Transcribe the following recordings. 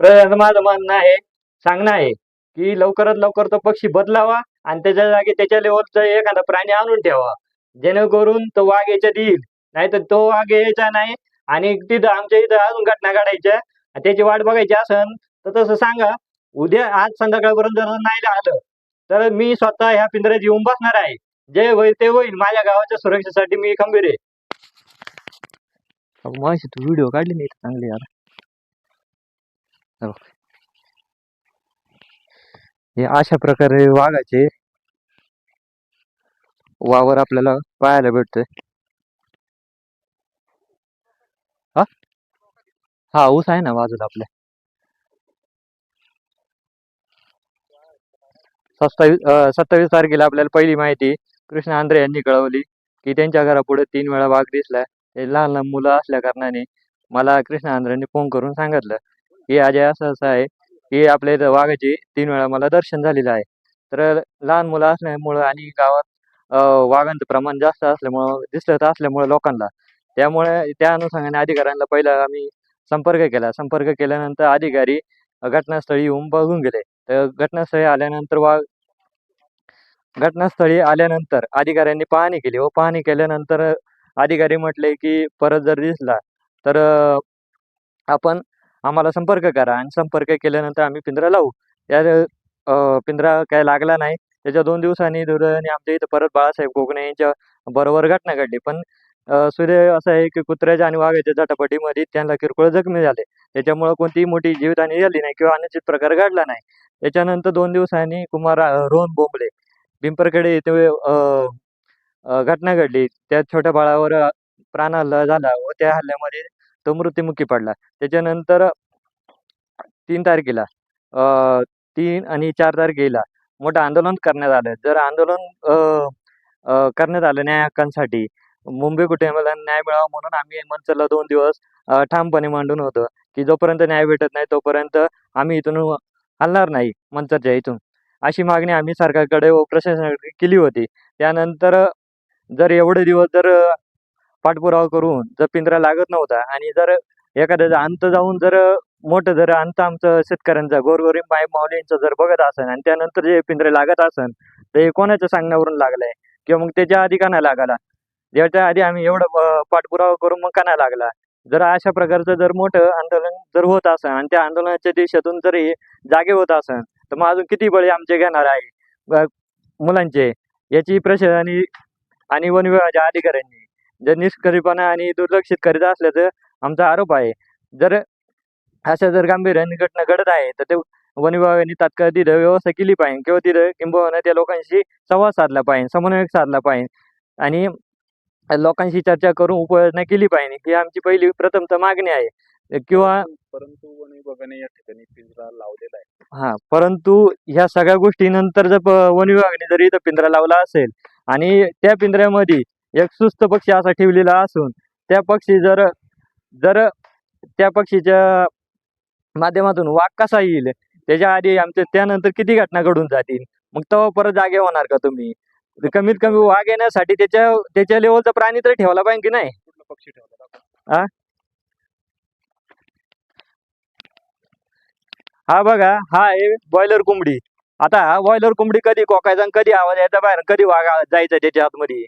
प्र- माझं म्हणणं आहे सांगणं आहे की लवकरात लवकर तो पक्षी बदलावा आणि त्याच्या जागी त्याच्या लेवलचा एखादा प्राणी आणून ठेवा. जेणेकरून तो वाघ याच्यात येईल. नाहीतर तो वाघ यायचा नाही आणि तिथं आमच्या इथं अजून घटना घडायच्या. त्याची वाट बघायची असन तर तसं सांगा. उद्या आज संध्याकाळपर्यंत जर नाही आलं तर मी स्वतः ह्या पिंजऱ्यात येऊन बसणार आहे. जे होईल ते होईल. माझ्या गावाच्या सुरक्षेसाठी मी खंबीर आहे. मग तू व्हिडिओ काढले नाही चांगले यार? हो. हे अशा प्रकारे वाघाचे वावर आपल्याला पाहायला भेटतोय. हा? हा ऊस आहे ना बाजूला आपल्या. सत्तावीस सत्तावीस तारखेला आपल्याला पहिली माहिती कृष्ण आंध्रे यांनी कळवली की त्यांच्या घरापुढे तीन वेळा वाघ दिसला हे लहान लहान मुलं असल्या कारणाने मला कृष्ण आंध्रेंनी फोन करून सांगितलं. की अजय असं असं आहे की आपल्या इथं वाघाची तीन वेळा मला दर्शन झालेलं आहे. तर लहान मुलं असल्यामुळं आणि गावात वाघांचं प्रमाण जास्त असल्यामुळं दिसत असल्यामुळं लोकांना त्यामुळे त्या अनुषंगाने अधिकाऱ्यांना पहिला आम्ही संपर्क केला. संपर्क केल्यानंतर अधिकारी घटनास्थळी येऊन बघून गेले. तर घटनास्थळी आल्यानंतर वाघ घटनास्थळी आल्यानंतर अधिकाऱ्यांनी पाहणी केली. व पाहणी केल्यानंतर अधिकारी म्हटले की परत जर दिसला तर आपण आम्हाला संपर्क करा. आणि संपर्क केल्यानंतर आम्ही पिंजरा लावू. या पिंजरा काय लागला नाही. त्याच्या दोन दिवसांनी दुर्दैवाने आमच्या इथं परत बाळासाहेब कोकणे यांच्या बरोबर घटना घडली. पण सूर्य असं आहे की कुत्र्याच्या आणि वाघाच्या झटापटीमध्ये त्यांना किरकोळ जखमी झाले. त्याच्यामुळे कोणतीही मोठी जीवितहानी झाली नाही किंवा अनुचित प्रकार घडला नाही. त्याच्यानंतर दोन दिवसांनी कुमार रोहन बोंबले पिंपरखेडे येथे घटना घडली. त्या छोट्या बाळावर प्राण हल्ला झाला व त्या हल्ल्यामध्ये तो मृत्युमुखी पडला. त्याच्यानंतर तीन तारखेला तीन आणि चार तारखेला मोठं आंदोलन करण्यात आलं. जर आंदोलन करण्यात आलं न्याय हक्कांसाठी मुंबई कुठे मला न्याय मिळावा म्हणून आम्ही मनसरला दोन दिवस ठामपणे मांडून होतो की जोपर्यंत न्याय भेटत नाही तोपर्यंत आम्ही इथून हलणार नाही मंचरच्या इथून. अशी मागणी आम्ही सरकारकडे व प्रशासनाकडे केली होती. त्यानंतर जर एवढे दिवस जर पाठपुरावा करून जर पिंजरा लागत नव्हता आणि जर एखाद्याचा अंत जाऊन जर मोठं जर अंत आमचं शेतकऱ्यांचा गोरगरीब माय माऊलींचं जर बघत असन आणि त्यानंतर जे पिंजरे लागत असन तर हे कोणाच्या सांगण्यावरून लागलंय? किंवा मग त्याच्या आधी का नाही लागला? ज्याच्या आधी आम्ही एवढं पाठपुरावा करून मग का नाही लागला? जर अशा प्रकारचं जर मोठं आंदोलन जर होत असन आणि त्या आंदोलनाच्या दिवसातून जर हे जागे होत असन तर मग अजून किती बळी आमचे घेणार आहे? मुलांचे याची प्रशासनाने आणि वन विभागाच्या अधिकाऱ्यांनी. जर निष्क्रियपणा आणि दुर्लक्षित करीत असल्याचं आमचा आरोप आहे. जर अशा जर गांभीर्याने घटना घडत आहे तर ते वन विभागाने तात्काळ तिथं व्यवस्था केली पाहिजे किंवा तिथं किंबहुना त्या लोकांशी संवाद साधला पाहिजे समन्वय साधला पाहिजे आणि लोकांशी चर्चा करून उपाययोजना केली पाहिजे. ही आमची पहिली प्रथमतः मागणी आहे. किंवा परंतु वन विभागाने या ठिकाणी पिंजरा लावलेला आहे. हा परंतु ह्या सगळ्या गोष्टी नंतर जर वन विभागाने जर इथं पिंजरा लावला असेल आणि त्या पिंजऱ्यामध्ये एक सुस्त पक्षी असा ठेवलेला असून त्या पक्षी जर जर त्या पक्षीच्या माध्यमातून वाघ कसा येईल त्याच्या आधी आमच्या त्यानंतर किती घटना घडून जातील? मग तेव्हा परत जागे होणार का तुम्ही? कमीत कमी वाघ येण्यासाठी त्याच्या त्याच्या लेवलचा प्राणी तर ठेवला पाहिजे की नाही? पक्षी ठेवला. हा बघा हा आहे बॉयलर कोंबडी. आता हा बॉयलर कोंबडी कधी कोकायचा कधी आवाज यायचा बाहेर कधी वाघ जायचा त्याच्या आतमध्ये?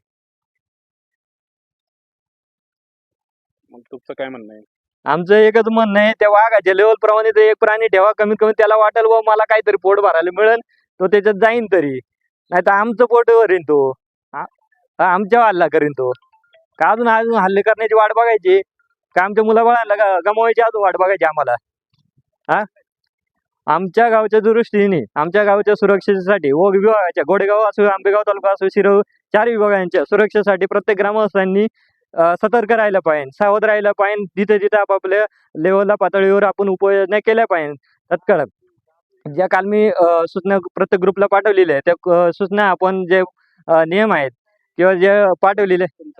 मग तुमचं काय म्हणणं आहे? आमचं एकच म्हणणं आहे त्या वाघाच्या लेवल प्रमाणे ते एक प्राणी ठेवा कमीत कमी त्याला वाटेल व मला काहीतरी पोट भरायला मिळेल तो त्याच्यात जाईन तरी. नाही तर आमचं पोट भरीन तो. आ- आमच्या हल्ला करीन तो. का अजून अजून हल्ले करण्याची वाट बघायची? का आमच्या मुलाबाळाला ग- गमवायची अजून वाट बघायची आम्हाला? हा आमच्या गावच्या दृष्टीने आमच्या गावच्या सुरक्षेसाठी व विभागाच्या गोडेगाव असो आंबेगाव तालुका असो शिरव चार विभागांच्या सुरक्षेसाठी प्रत्येक ग्रामस्थांनी सतर्क राहायला पाहिजे. सावध राहायला पाहिजे. जिथे जिथे आपापल्या लेवलला पातळीवर आपण उपाययोजना केल्या पाहिजे. तत्काळ. ज्या काल मी सूचना प्रत्येक ग्रुपला पाठवलेल्या आहेत त्या सूचना आपण जे नियम आहेत किंवा जे पाठवलेले आहे?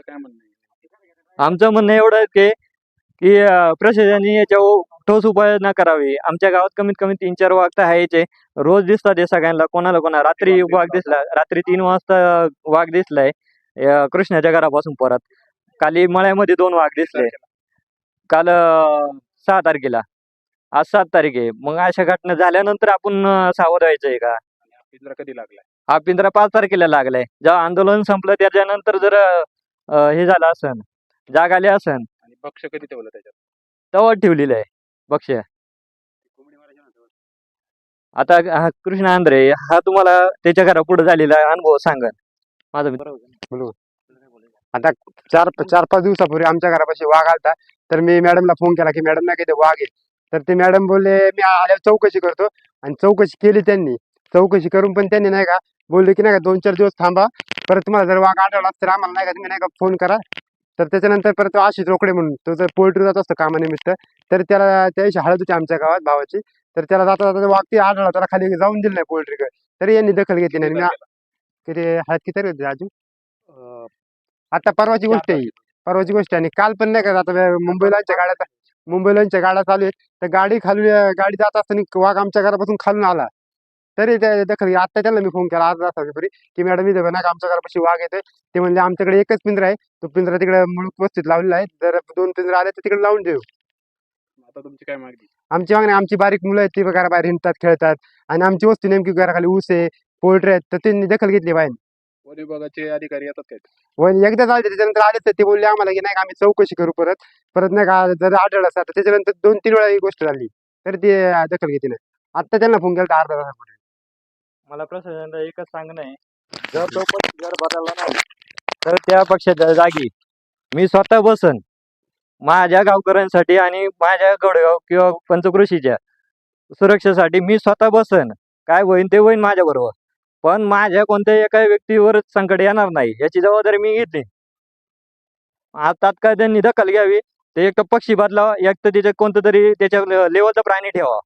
आमचं म्हणणं एवढं आहे की की प्रशासनाने याच्यावर ठोस उपाययोजना करावी. आमच्या गावात कमीत कमी तीन चार वाघ तर आहेचे रोज दिसतात हे सगळ्यांना कोणाला कोणा रात्री वाघ दिसला रात्री तीन वाजता वाघ दिसलाय कृष्णाच्या घरापासून परत. काली मळ्यामध्ये दोन वाघ दिसले. काल सहा तारखेला. आज सात तारीख आहे. मग अशा घटना झाल्यानंतर आपण सावध व्हायचंय का? पिंजरा कधी लागलाय? हा पिंजरा पाच तारखेला लागलाय. जेव्हा आंदोलन संपलं त्याच्यानंतर जर हे झालं असन जाग आली असन आणि भक्ष कधी ठेवलं त्याच्यात? तेव्हा ठेवलेलं आहे बक्ष. आता हा कृष्ण आंध्रे हा तुम्हाला त्याच्या घरा पुढे झालेला अनुभव सांगा माझा मित्र. आता चार चार पाच दिवसापूर्वी आमच्या घरापाशी वाघ आलता. तर मी मॅडमला फोन केला की मॅडम नाही ते वाघ आहे. तर ते मॅडम बोलले मी आल्यावर चौकशी करतो. आणि चौकशी केली त्यांनी. चौकशी करून पण त्यांनी नाही का बोलले की नाही का दोन चार दिवस थांबा. परत तुम्हाला जर वाघ आढळला तर आम्हाला नाही का तुम्ही नाही का फोन करा. तर त्याच्यानंतर परत आशिष रोकडे म्हणून तो जर पोल्ट्री जात असतो कामानिमित्त तर त्याला त्याशी हळद होती आमच्या गावात भावाची. तर त्याला जाता जाता वाघ ते आढळला. त्याला खाली जाऊन दिलं नाही पोल्ट्री तरी यांनी दखल घेतली नाही. मी किती हळद किती राजू आता परवाची गोष्ट आहे. ही. परवाची गोष्ट आहे. आणि काल पण नाही का आता वे- मुंबईलांच्या गाड्या मुंबईलांच्या गाड्या चालू आहेत. तर गाडी खालून गाडी जात असताना वाघ आमच्या घरापासून खालून आला. तरी त्या दखल आता त्यांना मी फोन केला. अर्धा तासापूर्वी की मॅडम इथे नाही का आमच्या घरापाशी वाघ येते ते म्हणले आमच्याकडे एकच पिंजरा आहे. तो पिंजरा तिकडे मुळूक वस्तीत लावलेला आहे. जर दोन पिंजरा आले तर तिकडे लावून देऊ. आता तुमची काय मागणी? आमची मागणी आमची बारीक मुलं आहेत. ती घराबाहेर हिंडतात खेळतात. आणि आमची वस्ती नेमकी घराखाली ऊस आहे पोल्ट्री आहेत. तर त्यांनी दखल घेतली बाहेर. वन विभागाचे अधिकारी येतात काय? व एकदा झाले त्याच्यानंतर आले तर ते बोलले आम्हाला की नाही का आम्ही चौकशी करू परत. परत नाही का जर आढळलं असं तर त्याच्यानंतर दोन तीन वेळा ही गोष्ट झाली. तर ते दखल घेतली नाही आता त्यांना फोन केला अर्धा तासापूर्वी मला प्रशासनाला एकच सांगणं आहे. जर तो पक्ष जर बदलला नाही तर त्या पक्षाच्या जागी मी स्वतः बसन. माझ्या गावकऱ्यांसाठी आणि माझ्या गडगाव किंवा पंचकृषीच्या सुरक्षेसाठी मी स्वतः बसन. काय होईन ते होईन माझ्या बरोबर पण माझ्या कोणत्याही एका व्यक्तीवर संकट येणार नाही याची जबाबदारी मी घेतली. आता काय त्यांनी दखल घ्यावी ते एक तर पक्षी बदलावा एक तर त्याच्यात कोणतं तरी त्याच्या लेवलचा प्राणी ठेवा